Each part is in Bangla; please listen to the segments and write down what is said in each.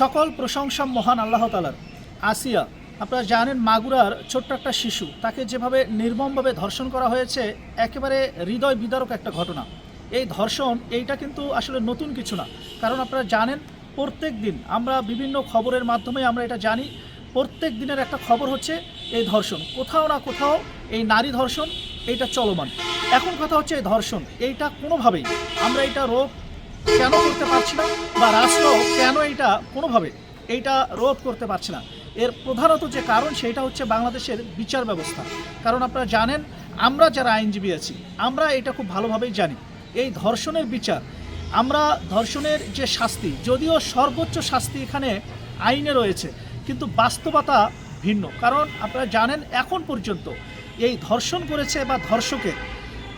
সকল প্রশংসা মহান আল্লাহ তালার আসিয়া, আপনারা জানেন মাগুরার ছোট্ট একটা শিশু, তাকে যেভাবে নির্মমভাবে ধর্ষণ করা হয়েছে, একেবারে হৃদয় বিদারক একটা ঘটনা। এই ধর্ষণ, এইটা কিন্তু আসলে নতুন কিছু না। কারণ আপনারা জানেন, প্রত্যেক দিন আমরা বিভিন্ন খবরের মাধ্যমে আমরা এটা জানি, প্রত্যেক দিনের একটা খবর হচ্ছে এই ধর্ষণ। কোথাও না কোথাও এই নারী ধর্ষণ, এইটা চলমান। এখন কথা হচ্ছে এই ধর্ষণ, এইটা কোনোভাবেই আমরা এটা রোধ কেন করতে পারছি না? বা রাষ্ট্র কেন এইটা কোনোভাবে এইটা রোধ করতে পারছে না? এর প্রধানত যে কারণ সেটা হচ্ছে বাংলাদেশের বিচার ব্যবস্থা। কারণ আপনারা জানেন, আমরা যারা আইনজীবী আছি, আমরা এটা খুব ভালোভাবেই জানি। এই ধর্ষণের বিচার, আমরা ধর্ষণের যে শাস্তি, যদিও সর্বোচ্চ শাস্তি এখানে আইনে রয়েছে, কিন্তু বাস্তবতা ভিন্ন। কারণ আপনারা জানেন, এখন পর্যন্ত এই ধর্ষণ করেছে বা ধর্ষকের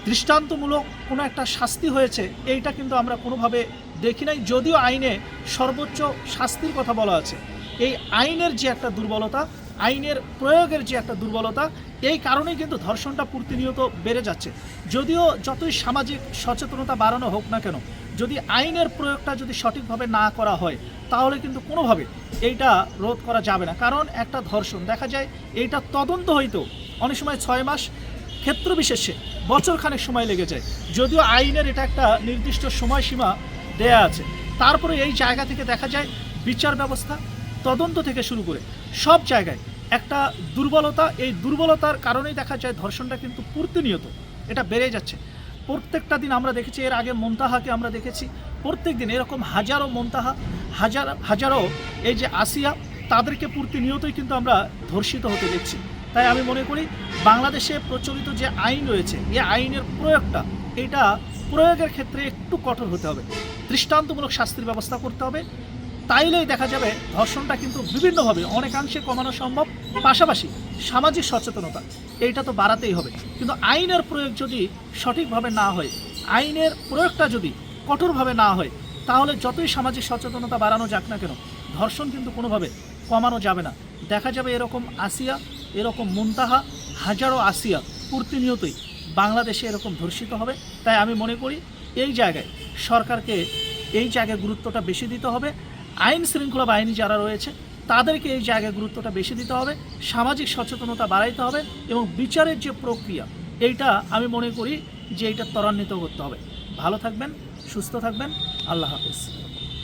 দৃষ্টান্তমূলক কোনো একটা শাস্তি হয়েছে, এইটা কিন্তু আমরা কোনোভাবে দেখি নাই, যদিও আইনে সর্বোচ্চ শাস্তির কথা বলা আছে। এই আইনের যে একটা দুর্বলতা, আইনের প্রয়োগের যে একটা দুর্বলতা, এই কারণেই কিন্তু ধর্ষণটা প্রতিনিয়ত বেড়ে যাচ্ছে। যদিও যতই সামাজিক সচেতনতা বাড়ানো হোক না কেন, যদি আইনের প্রয়োগটা যদি সঠিকভাবে না করা হয়, তাহলে কিন্তু কোনোভাবে এইটা রোধ করা যাবে না। কারণ একটা ধর্ষণ, দেখা যায় এইটা তদন্ত হইতো অনেক সময় ছয় মাস ক্ষেত্র বিশেষে বছর খানেক সময় লেগে যায়। যদিও আইনের এটা একটা নির্দিষ্ট সময়সীমা দেয়া আছে। তারপরে এই জায়গা থেকে দেখা যায় বিচার ব্যবস্থা, তদন্ত থেকে শুরু করে সব জায়গায় একটা দুর্বলতা, এই দুর্বলতার কারণেই দেখা যায় ধর্ষণটা কিন্তু প্রতিনিয়ত এটা বেড়ে যাচ্ছে। প্রত্যেকটা দিন আমরা দেখেছি, এর আগে মন্তাহাকে আমরা দেখেছি, প্রত্যেক দিন এরকম হাজারো মন্তাহা, হাজার, হাজারো এই যে আসিয়া তাদেরকে প্রতিনিয়তই কিন্তু আমরা ধর্ষিত হতে দেখছি। তাই আমি মনে করি বাংলাদেশে প্রচলিত যে আইন রয়েছে, এই আইনের প্রয়োগটা, এটা প্রয়োগের ক্ষেত্রে একটু কঠোর হতে হবে। দৃষ্টান্তমূলক শাস্তির ব্যবস্থা করতে হবে। তাইলেই দেখা যাবে ধর্ষণটা কিন্তু বিভিন্নভাবে অনেকাংশে কমানো সম্ভব। পাশাপাশি সামাজিক সচেতনতা, এইটা তো বাড়াতেই হবে। কিন্তু আইনের প্রয়োগ যদি সঠিকভাবে না হয়, আইনের প্রয়োগটা যদি কঠোরভাবে না হয়, তাহলে যতই সামাজিক সচেতনতা বাড়ানো যাক না কেন, ধর্ষণ কিন্তু কোনোভাবে কমানো যাবে না। দেখা যাবে এরকম আসিয়া এরকম মুনতাহা হাজারো আসিয়া প্রতিনিয়তই বাংলাদেশে এরকম ধর্ষিত হবে। তাই আমি মনে করি এই জায়গায় সরকারকে এই জায়গায় গুরুত্বটা বেশি দিতে হবে। আইন শৃঙ্খলা বাহিনী যারা রয়েছে, তাদেরকে এই জায়গায় গুরুত্বটা বেশি দিতে হবে। সামাজিক সচেতনতা বাড়াইতে হবে এবং বিচারের যে প্রক্রিয়া, এইটা আমি মনে করি যে এইটা ত্বরান্বিত করতে হবে। ভালো থাকবেন, সুস্থ থাকবেন। আল্লাহ হাফিজ।